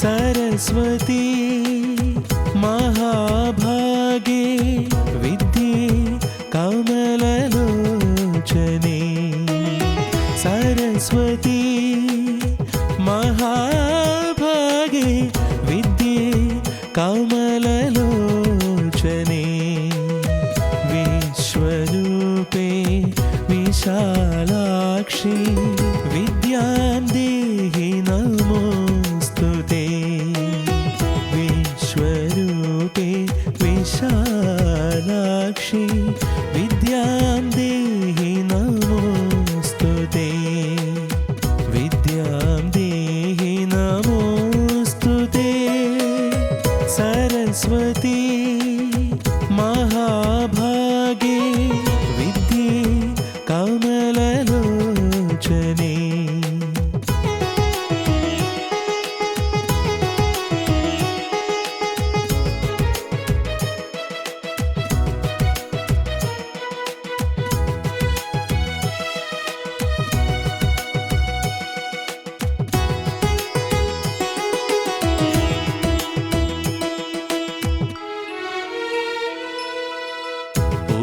सरस्वती महाभागे विद्ये कमललोचने सरस्वती महाभागे विद्ये कमललोचने विश्वरूपे विशालाक्षी विद्यां machine.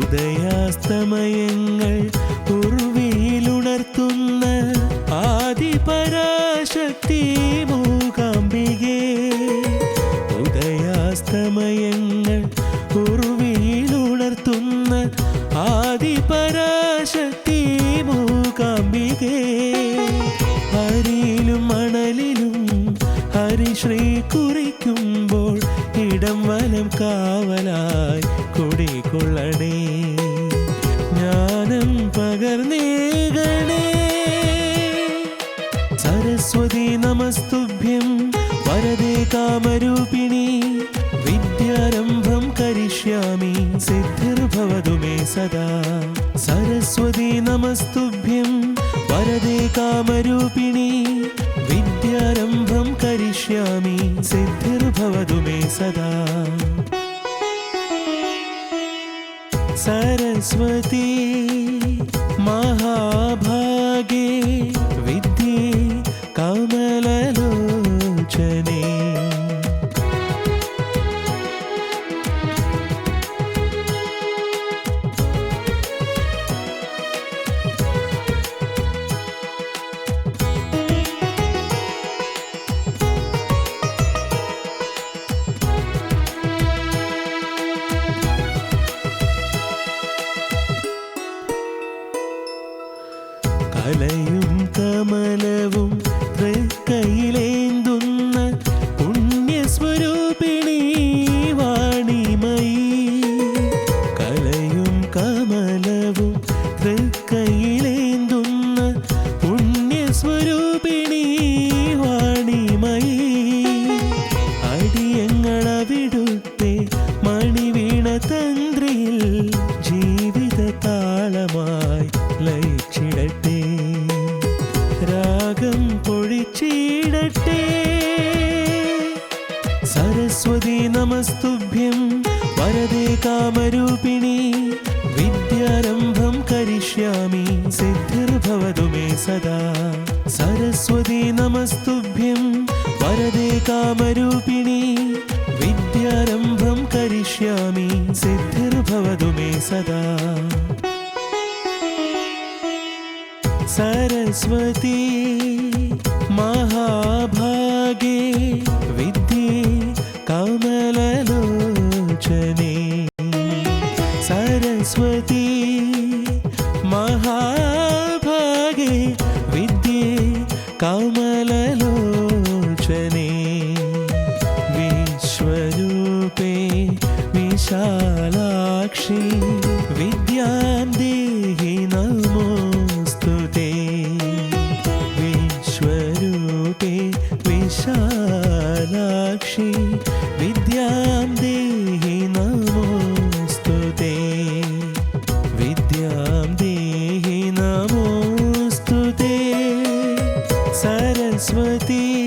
ഉദയാസ്തമയങ്ങൾ ഉർവിയിലുണർത്തുന്ന ആദിപരാശക്തി മൂകാംബികേ. ഉദയാസ്തമയങ്ങൾ ഉർവിയിലുണർത്തുന്ന ആദിപരാശക്തി മൂകാംബികേ. ഹരിയിലും മണലിലും ഹരിശ്രീ കുറിക്കുമ്പോൾ ഇടം വലം കാവലായി കുടികൊള്ളണേ. नमस्तुभ्यं वरदे कामरूपिणी विद्यारम्भं करिष्यामि, सिद्धिर्भवतु मे सदा। सरस्वती नमस्तुभ्यं वरदे कामरूपिणी विद्यारम्भं करिष्यामि, सिद्धिर्भवतु मे सदा। सरस्वती महाभागे विद्ये काम കമലവും തൃക്കൈയിലേന്തുന്ന പുണ്യസ്വരൂപിണി വാണിമയി. അടിയങ്ങളവിടുത്തെ മണിവീണ തന്ത്രിയിൽ ജീവിത താളമായി ലയിച്ചിടട്ടെ. രാഗം പൊഴിച്ചിടട്ടെ. സരസ്വതി നമസ്തുഭ്യം വരദേ കാമരൂപിണി पुनरम्भं करिष्यामि सिद्धिर्भवतु मे सदा सरस्वती नमस्तुभ्यं वरदे कामरूपिणी विद्यारम्भं करिष्यामि सिद्धिर्भवतु मे सदा सरस्वती महाभागे विद्ये कामललोचने सरस्वती सरस्वती